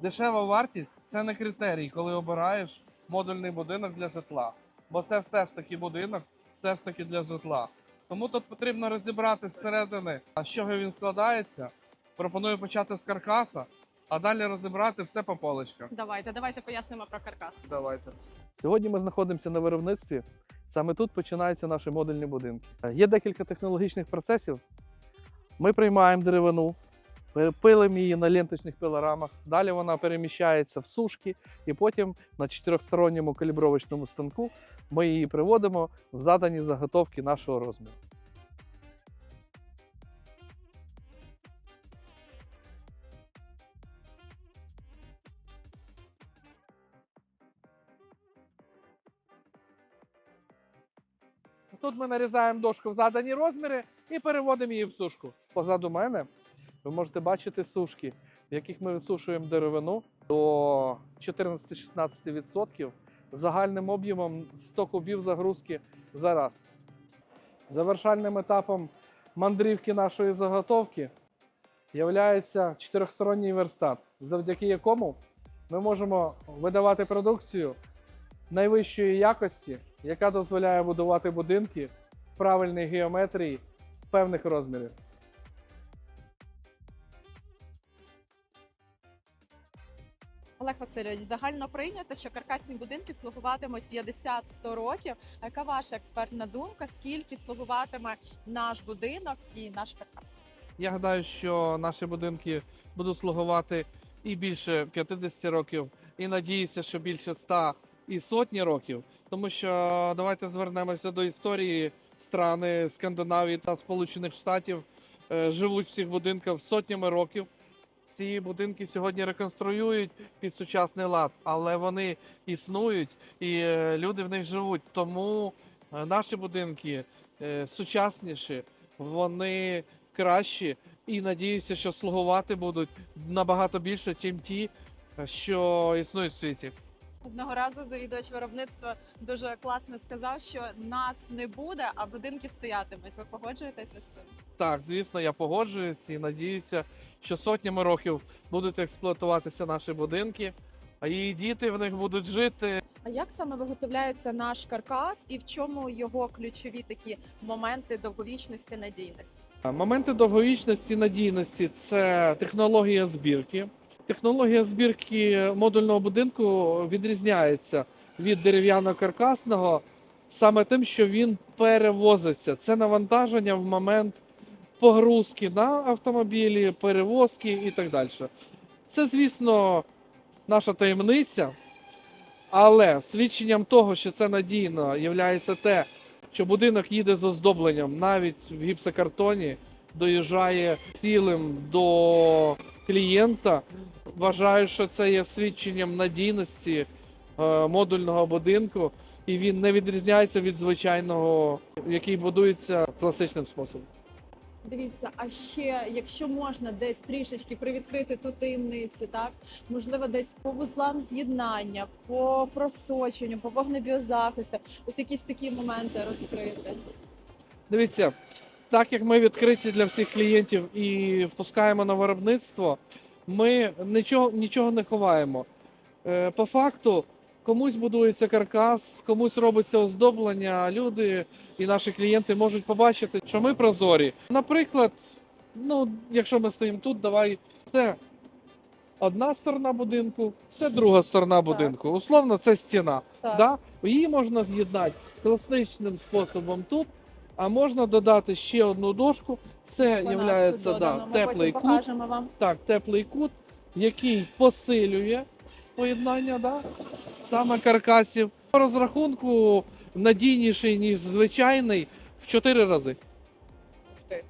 Дешева вартість це не критерій, коли обираєш модульний будинок для житла. Бо це все ж таки будинок, все ж таки для житла. Тому тут потрібно розібрати зсередини, з чого він складається. Пропоную почати з каркаса, а далі розібрати все по поличках. Давайте, давайте пояснимо про каркас. Давайте. Сьогодні ми знаходимося на виробництві. Саме тут починаються наші модульні будинки. Є декілька технологічних процесів. Ми приймаємо деревину, пилимо її на ленточних пилорамах. Далі вона переміщається в сушки, і потім на чотирьохсторонньому калібровочному станку ми її приводимо в задані заготовки нашого розміру. Тут ми нарізаємо дошку в задані розміри і переводимо її в сушку. Позаду мене ви можете бачити сушки, в яких ми висушуємо деревину до 14-16% загальним об'ємом 100 кубів загрузки за раз. Завершальним етапом мандрівки нашої заготовки є чотирьохсторонній верстат, завдяки якому ми можемо видавати продукцію найвищої якості, яка дозволяє будувати будинки в правильній геометрії певних розмірів. Олег Васильович, загально прийнято, що каркасні будинки слугуватимуть 50-100 років. А яка ваша експертна думка? Скільки слугуватиме наш будинок і наш каркас? Я гадаю, що наші будинки будуть слугувати і більше 50 років, і надіюся, що більше 100 і сотні років. Тому що давайте звернемося до історії страни Скандинавії та Сполучених Штатів е, живуть в цих будинках сотнями років. Ці будинки сьогодні реконструюють під сучасний лад, але вони існують і е, люди в них живуть. Тому е, наші будинки е, сучасніші, вони кращі, і надіюся, що слугувати будуть набагато більше, ніж ті, що існують в світі. Одного разу завідувач виробництва дуже класно сказав, що нас не буде, а будинки стоятимуть. Ви погоджуєтеся з цим? Так, звісно, я погоджуюсь і надіюся, що сотнями років будуть експлуатуватися наші будинки, а і діти в них будуть жити. А як саме виготовляється наш каркас і в чому його ключові такі моменти довговічності надійності? Моменти довговічності надійності це технологія збірки. Технологія збірки модульного будинку відрізняється від дерев'яно-каркасного саме тим, що він перевозиться. Це навантаження в момент погрузки на автомобілі, перевозки і так далі. Це, звісно, наша таємниця, але свідченням того, що це надійно, є те, що будинок їде з оздобленням навіть в гіпсокартоні, доїжджає цілим до клієнта. Вважаю, що це є свідченням надійності е, модульного будинку, і він не відрізняється від звичайного, який будується класичним способом. Дивіться, а ще, якщо можна десь трішечки привідкрити ту таємницю, так можливо, десь по вузлам з'єднання, по просоченню, по вогнебіозахисту, ось якісь такі моменти розкрити. Дивіться, так як ми відкриті для всіх клієнтів і впускаємо на виробництво, ми нічого, нічого не ховаємо. Е, По факту, комусь будується каркас, комусь робиться оздоблення, а люди і наші клієнти можуть побачити, що ми прозорі. Наприклад, ну, якщо ми стоїмо тут, давай це одна сторона будинку, це друга сторона будинку. Условно, це стіна. Так. Да? Її можна з'єднати класичним способом тут, а можна додати ще одну дошку. Це є да, теплий кут. вам. Так, теплий кут, який посилює поєднання да, саме каркасів. По розрахунку надійніший, ніж звичайний, в 4 рази. Ти.